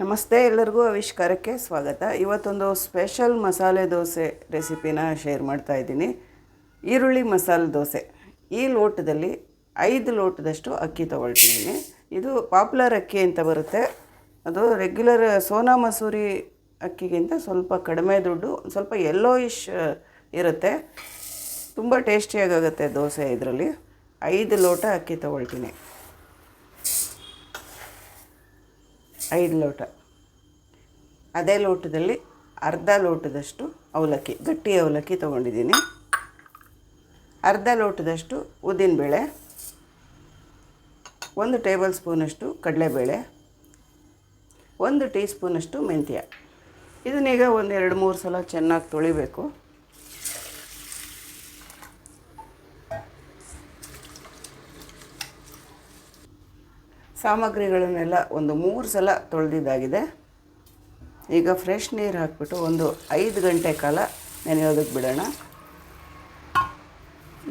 ನಮಸ್ತೆ ಎಲ್ಲರಿಗೂ ಆವಿಷ್ಕಾರಕ್ಕೆ ಸ್ವಾಗತ. ಇವತ್ತೊಂದು ಸ್ಪೆಷಲ್ ಮಸಾಲೆ ದೋಸೆ ರೆಸಿಪಿನ ಶೇರ್ ಮಾಡ್ತಾ ಇದ್ದೀನಿ. ಈರುಳ್ಳಿ ಮಸಾಲೆ ದೋಸೆ. ಈ ಲೋಟದಲ್ಲಿ ಐದು ಲೋಟದಷ್ಟು ಅಕ್ಕಿ ತೊಗೊಳ್ತಿದ್ದೀನಿ ಇದು ಪಾಪ್ಯುಲರ್ ಅಕ್ಕಿ ಅಂತ ಬರುತ್ತೆ. ಅದು ರೆಗ್ಯುಲರ್ ಸೋನಾ ಮಸೂರಿ ಅಕ್ಕಿಗಿಂತ ಸ್ವಲ್ಪ ಕಡಿಮೆ ದುಡ್ಡು, ಸ್ವಲ್ಪ ಸ್ವಲ್ಪ ಯೆಲ್ಲೋಯಿಶ್ ಇರುತ್ತೆ. ತುಂಬ ಟೇಸ್ಟಿಯಾಗುತ್ತೆ ದೋಸೆ ಇದರಲ್ಲಿ. ಐದು ಲೋಟ ಅಕ್ಕಿ ತೊಗೊಳ್ತೀನಿ. ಐದು ಲೋಟ. ಅದೇ ಲೋಟದಲ್ಲಿ ಅರ್ಧ ಲೋಟದಷ್ಟು ಅವಲಕ್ಕಿ, ಗಟ್ಟಿ ಅವಲಕ್ಕಿ ತೊಗೊಂಡಿದ್ದೀನಿ. ಅರ್ಧ ಲೋಟದಷ್ಟು ಉದ್ದಿನಬೇಳೆ ಒಂದು ಟೇಬಲ್ ಸ್ಪೂನಷ್ಟು ಕಡಲೆಬೇಳೆ, ಒಂದು ಟೀ ಸ್ಪೂನಷ್ಟು ಮೆಂತ್ಯ. ಇದನ್ನೀಗ ಒಂದೆರಡು ಮೂರು ಸಲ ಚೆನ್ನಾಗಿ ತೊಳಿಬೇಕು. ಸಾಮಗ್ರಿಗಳನ್ನೆಲ್ಲ ಒಂದು ಮೂರು ಸಲ ತೊಳೆದಿದ್ದಾಗಿದೆ. ಈಗ ಫ್ರೆಶ್ ನೀರು ಹಾಕಿಬಿಟ್ಟು ಒಂದು ಐದು ಗಂಟೆ ಕಾಲ ನೆನೆಯೋದಕ್ಕೆ ಬಿಡೋಣ.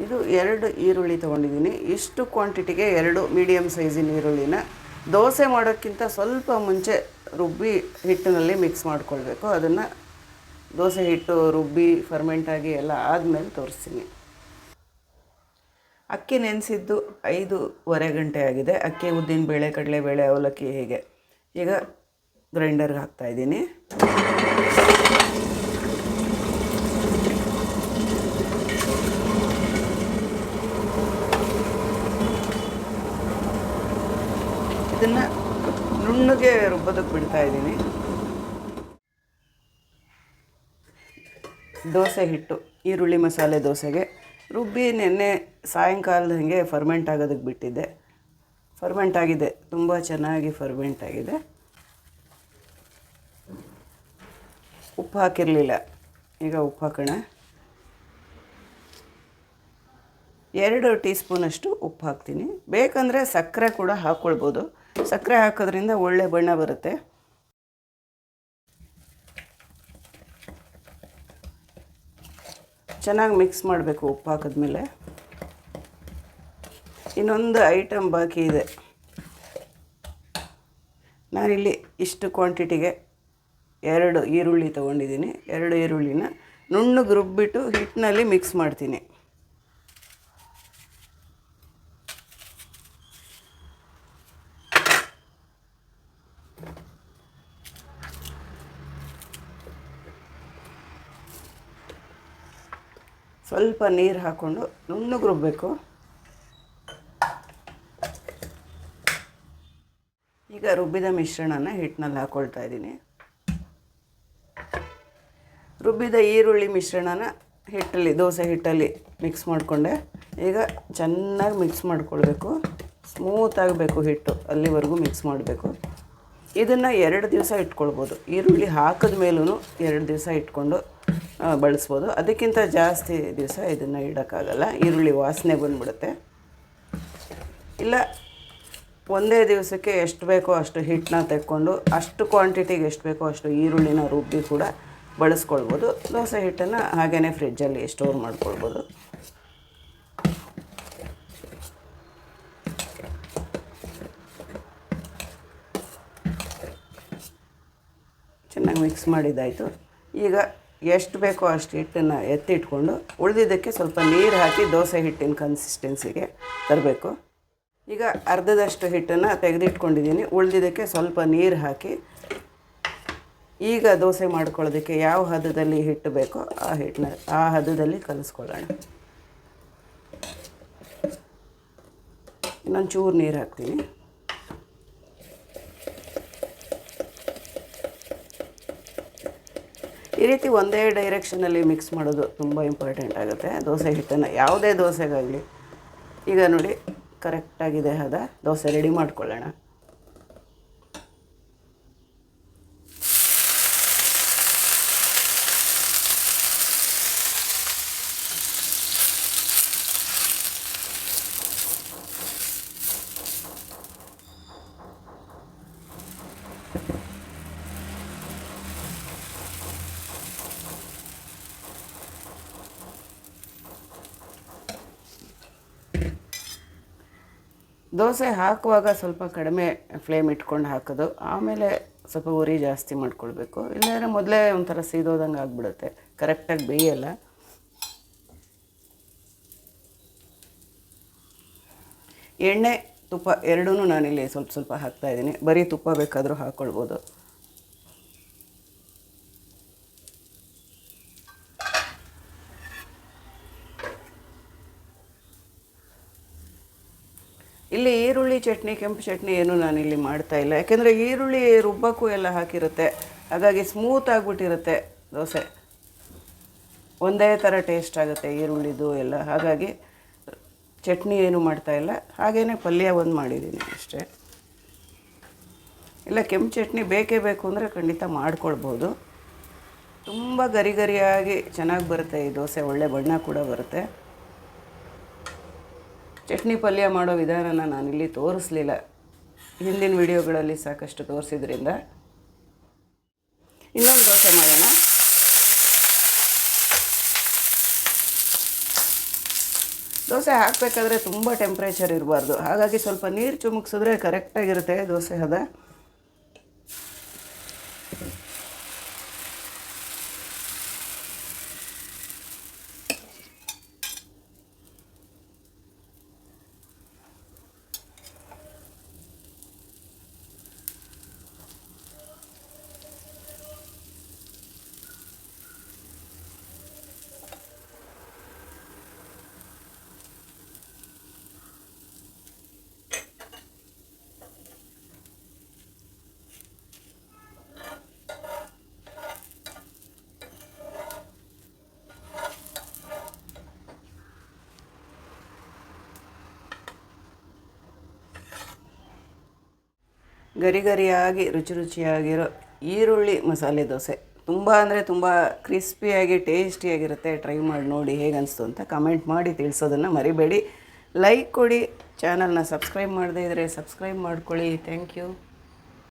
ಇದು ಎರಡು ಈರುಳ್ಳಿ ತೊಗೊಂಡಿದ್ದೀನಿ. ಇಷ್ಟು ಕ್ವಾಂಟಿಟಿಗೆ ಎರಡು ಮೀಡಿಯಮ್ ಸೈಜಿನ ಈರುಳ್ಳಿನ ದೋಸೆ ಮಾಡೋಕ್ಕಿಂತ ಸ್ವಲ್ಪ ಮುಂಚೆ ರುಬ್ಬಿ ಹಿಟ್ಟಿನಲ್ಲಿ ಮಿಕ್ಸ್ ಮಾಡಿಕೊಳ್ಬೇಕು. ಅದನ್ನು ದೋಸೆ ಹಿಟ್ಟು ರುಬ್ಬಿ ಫರ್ಮೆಂಟಾಗಿ ಎಲ್ಲ ಆದಮೇಲೆ ತೋರಿಸ್ತೀನಿ. ಅಕ್ಕಿ ನೆನೆಸಿದ್ದು ಐದೂವರೆ ಗಂಟೆ ಆಗಿದೆ. ಅಕ್ಕಿ, ಉದ್ದಿನ ಬೇಳೆ, ಕಡಲೆಬೇಳೆ, ಅವಲಕ್ಕಿ ಹೀಗೆ. ಈಗ ಗ್ರೈಂಡರ್ಗೆ ಹಾಕ್ತಾಯಿದ್ದೀನಿ ಇದನ್ನು ನುಣ್ಣಗೆ ರುಬ್ಬೋದಕ್ಕೆ ಬಿಡ್ತಾ ಇದ್ದೀನಿ. ದೋಸೆ ಹಿಟ್ಟು, ಈರುಳ್ಳಿ ಮಸಾಲೆ ದೋಸೆಗೆ. ರುಬ್ಬಿ ನೆನ್ನೆ ಸಾಯಂಕಾಲದ ಹಾಗೆ ಫರ್ಮೆಂಟ್ ಆಗೋದಕ್ಕೆ ಬಿಟ್ಟಿದ್ದೆ. ಫರ್ಮೆಂಟ್ ಆಗಿದೆ. ತುಂಬ ಚೆನ್ನಾಗಿ ಫರ್ಮೆಂಟ್ ಆಗಿದೆ. ಉಪ್ಪು ಹಾಕಿರಲಿಲ್ಲ. ಈಗ ಉಪ್ಪು ಹಾಕೋಣ. ಎರಡು ಟೀ ಸ್ಪೂನಷ್ಟು ಉಪ್ಪು ಹಾಕ್ತೀನಿ. ಬೇಕಂದರೆ ಸಕ್ಕರೆ ಕೂಡ ಹಾಕ್ಕೊಳ್ಬೋದು. ಸಕ್ಕರೆ ಹಾಕೋದ್ರಿಂದ ಒಳ್ಳೆ ಬಣ್ಣ ಬರುತ್ತೆ. ಚೆನ್ನಾಗಿ ಮಿಕ್ಸ್ ಮಾಡಬೇಕು ಉಪ್ಪು ಹಾಕಿದ್ಮೇಲೆ ಇನ್ನೊಂದು ಐಟಮ್ ಬಾಕಿ ಇದೆ. ನಾನಿಲ್ಲಿ ಇಷ್ಟು ಕ್ವಾಂಟಿಟಿಗೆ ಎರಡು ಈರುಳ್ಳಿ ತೊಗೊಂಡಿದ್ದೀನಿ. ಎರಡು ಈರುಳ್ಳಿನ ನುಣ್ಣಗೆ ರುಬ್ಬಿಟ್ಟು ಹಿಟ್ಟಿನಲ್ಲಿ ಮಿಕ್ಸ್ ಮಾಡ್ತೀನಿ. ಸ್ವಲ್ಪ ನೀರು ಹಾಕ್ಕೊಂಡು ನುಣ್ಣಗೆ ರುಬ್ಬಬೇಕು ಈಗ ರುಬ್ಬಿದ ಮಿಶ್ರಣನ ಹಿಟ್ಟಿನಲ್ಲಿ ಹಾಕ್ಕೊಳ್ತಾ ಇದ್ದೀನಿ. ರುಬ್ಬಿದ ಈರುಳ್ಳಿ ಮಿಶ್ರಣನ ಹಿಟ್ಟಲ್ಲಿ, ದೋಸೆ ಹಿಟ್ಟಲ್ಲಿ ಮಿಕ್ಸ್ ಮಾಡಿಕೊಂಡೆ. ಈಗ ಚೆನ್ನಾಗಿ ಮಿಕ್ಸ್ ಮಾಡ್ಕೊಳ್ಬೇಕು. ಸ್ಮೂತ್ ಆಗಬೇಕು ಹಿಟ್ಟು, ಅಲ್ಲಿವರೆಗೂ ಮಿಕ್ಸ್ ಮಾಡಬೇಕು. ಇದನ್ನು ಎರಡು ದಿವಸ ಇಟ್ಕೊಳ್ಬೋದು. ಈರುಳ್ಳಿ ಹಾಕಿದ ಮೇಲೂ ಎರಡು ದಿವಸ ಇಟ್ಕೊಂಡು ಬಳಸ್ಬೋದು. ಅದಕ್ಕಿಂತ ಜಾಸ್ತಿ ದಿವಸ ಇದನ್ನು ಇಡೋಕ್ಕಾಗಲ್ಲ. ಈರುಳ್ಳಿ ವಾಸನೆ ಬಂದ್ಬಿಡುತ್ತೆ. ಇಲ್ಲ, ಒಂದೇ ದಿವಸಕ್ಕೆ ಎಷ್ಟು ಬೇಕೋ ಅಷ್ಟು ಹಿಟ್ಟನ್ನ ತೆಕ್ಕೊಂಡು, ಅಷ್ಟು ಕ್ವಾಂಟಿಟಿಗೆ ಎಷ್ಟು ಬೇಕೋ ಅಷ್ಟು ಈರುಳ್ಳಿನ ರುಬ್ಬಿ ಕೂಡ ಬಳಸ್ಕೊಳ್ಬೋದು. ದೋಸೆ ಹಿಟ್ಟನ್ನು ಹಾಗೆಯೇ ಫ್ರಿಜ್ಜಲ್ಲಿ ಸ್ಟೋರ್ ಮಾಡ್ಕೊಳ್ಬೋದು. ಚೆನ್ನಾಗಿ ಮಿಕ್ಸ್ ಮಾಡಿದ್ದಾಯಿತು. ಈಗ ಎಷ್ಟು ಬೇಕೋ ಅಷ್ಟು ಹಿಟ್ಟನ್ನು ಎತ್ತಿಟ್ಕೊಂಡು ಉಳಿದಿದ್ದಕ್ಕೆ ಸ್ವಲ್ಪ ನೀರು ಹಾಕಿ ದೋಸೆ ಹಿಟ್ಟಿನ ಕನ್ಸಿಸ್ಟೆನ್ಸಿಗೆ ತರಬೇಕು. ಈಗ ಅರ್ಧದಷ್ಟು ಹಿಟ್ಟನ್ನು ತೆಗೆದಿಟ್ಕೊಂಡಿದ್ದೀನಿ. ಉಳಿದಿದ್ದಕ್ಕೆ ಸ್ವಲ್ಪ ನೀರು ಹಾಕಿ ಈಗ ದೋಸೆ ಮಾಡ್ಕೊಳ್ಳೋದಕ್ಕೆ ಯಾವ ಹದದಲ್ಲಿ ಹಿಟ್ಟು ಬೇಕೋ ಆ ಹಿಟ್ಟನ್ನ ಆ ಹದದಲ್ಲಿ ಕಲಿಸ್ಕೊಳ್ಳೋಣ. ಇನ್ನೊಂದು ಚೂರು ನೀರು ಹಾಕ್ತೀನಿ. ಈ ರೀತಿ ಒಂದೇ ಡೈರೆಕ್ಷನಲ್ಲಿ ಮಿಕ್ಸ್ ಮಾಡೋದು ತುಂಬ ಇಂಪಾರ್ಟೆಂಟ್ ಆಗುತ್ತೆ. ದೋಸೆ ಹಿಟ್ಟನ್ನು ಯಾವುದೇ ದೋಸೆಗಾಗಲಿ. ಈಗ ನೋಡಿ ಕರೆಕ್ಟಾಗಿದೆ ಹದ ದೋಸೆ ರೆಡಿ ಮಾಡ್ಕೊಳ್ಳೋಣ. ದೋಸೆ ಹಾಕುವಾಗ ಸ್ವಲ್ಪ ಕಡಿಮೆ ಫ್ಲೇಮ್ ಇಟ್ಕೊಂಡು ಹಾಕೋದು. ಆಮೇಲೆ ಸ್ವಲ್ಪ ಉರಿ ಜಾಸ್ತಿ ಮಾಡ್ಕೊಳ್ಬೇಕು. ಇಲ್ಲಾಂದರೆ ಮೊದಲೇ ಒಂಥರ ಸೀದೋದಂಗೆ ಆಗಿಬಿಡುತ್ತೆ. ಕರೆಕ್ಟಾಗಿ ಬೇಯಲ್ಲ. ಎಣ್ಣೆ ತುಪ್ಪ ಎರಡೂ ನಾನಿಲ್ಲಿ ಸ್ವಲ್ಪ ಸ್ವಲ್ಪ ಹಾಕ್ತಾ ಇದ್ದೀನಿ. ಬರೀ ತುಪ್ಪ ಬೇಕಾದರೂ ಹಾಕ್ಕೊಳ್ಬೋದು ಇಲ್ಲಿ ಈರುಳ್ಳಿ ಚಟ್ನಿ, ಕೆಂಪು ಚಟ್ನಿ ಏನು ನಾನು ಇಲ್ಲಿ ಮಾಡ್ತಾ ಇಲ್ಲ. ಯಾಕೆಂದರೆ ಈರುಳ್ಳಿ ರುಬ್ಬಕ್ಕೂ ಎಲ್ಲ ಹಾಕಿರುತ್ತೆ. ಹಾಗಾಗಿ ಸ್ಮೂತ್ ಆಗಿಬಿಟ್ಟಿರುತ್ತೆ ದೋಸೆ. ಒಂದೇ ಥರ ಟೇಸ್ಟ್ ಆಗುತ್ತೆ ಈರುಳ್ಳಿದು ಎಲ್ಲ. ಹಾಗಾಗಿ ಚಟ್ನಿ ಏನು ಮಾಡ್ತಾ ಇಲ್ಲ. ಹಾಗೇ ಪಲ್ಯ ಒಂದು ಮಾಡಿದ್ದೀನಿ ಅಷ್ಟೇ. ಇಲ್ಲ, ಕೆಂಪು ಚಟ್ನಿ ಬೇಕೇ ಬೇಕು ಅಂದರೆ ಖಂಡಿತ ಮಾಡ್ಕೊಳ್ಬೋದು. ತುಂಬ ಗರಿ ಗರಿಯಾಗಿ ಚೆನ್ನಾಗಿ ಬರುತ್ತೆ ಈ ದೋಸೆ. ಒಳ್ಳೆ ಬಣ್ಣ ಕೂಡ ಬರುತ್ತೆ. ಚಟ್ನಿ ಪಲ್ಯ ಮಾಡೋ ವಿಧಾನನ ನಾನಿಲ್ಲಿ ತೋರಿಸ್ಲಿಲ್ಲ. ಹಿಂದಿನ ವಿಡಿಯೋಗಳಲ್ಲಿ ಸಾಕಷ್ಟು ತೋರಿಸಿದ್ರಿಂದ. ಇನ್ನೊಂದು ದೋಸೆ ಮಾಡೋಣ. ದೋಸೆ ಹಾಕಬೇಕಾದ್ರೆ ತುಂಬ ಟೆಂಪ್ರೇಚರ್ ಇರಬಾರ್ದು. ಹಾಗಾಗಿ ಸ್ವಲ್ಪ ನೀರು ಚುಮುಕ್ಸಿದ್ರೆ ಕರೆಕ್ಟಾಗಿರುತ್ತೆ ದೋಸೆ ಹದ ಗರಿ ಗರಿಯಾಗಿ ರುಚಿ ರುಚಿಯಾಗಿರೋ ಈರುಳ್ಳಿ ಮಸಾಲೆ ದೋಸೆ. ತುಂಬ ಅಂದರೆ ತುಂಬ ಕ್ರಿಸ್ಪಿಯಾಗಿ, ಟೇಸ್ಟಿಯಾಗಿರುತ್ತೆ. ಟ್ರೈ ಮಾಡಿ ನೋಡಿ ಹೇಗೆ ಅಂತ ಕಮೆಂಟ್ ಮಾಡಿ ತಿಳಿಸೋದನ್ನು ಮರಿಬೇಡಿ. ಲೈಕ್ ಕೊಡಿ. ಚಾನಲ್ನ ಸಬ್ಸ್ಕ್ರೈಬ್ ಮಾಡದೇ ಇದ್ದರೆ ಸಬ್ಸ್ಕ್ರೈಬ್ ಮಾಡ್ಕೊಳ್ಳಿ. Thank you.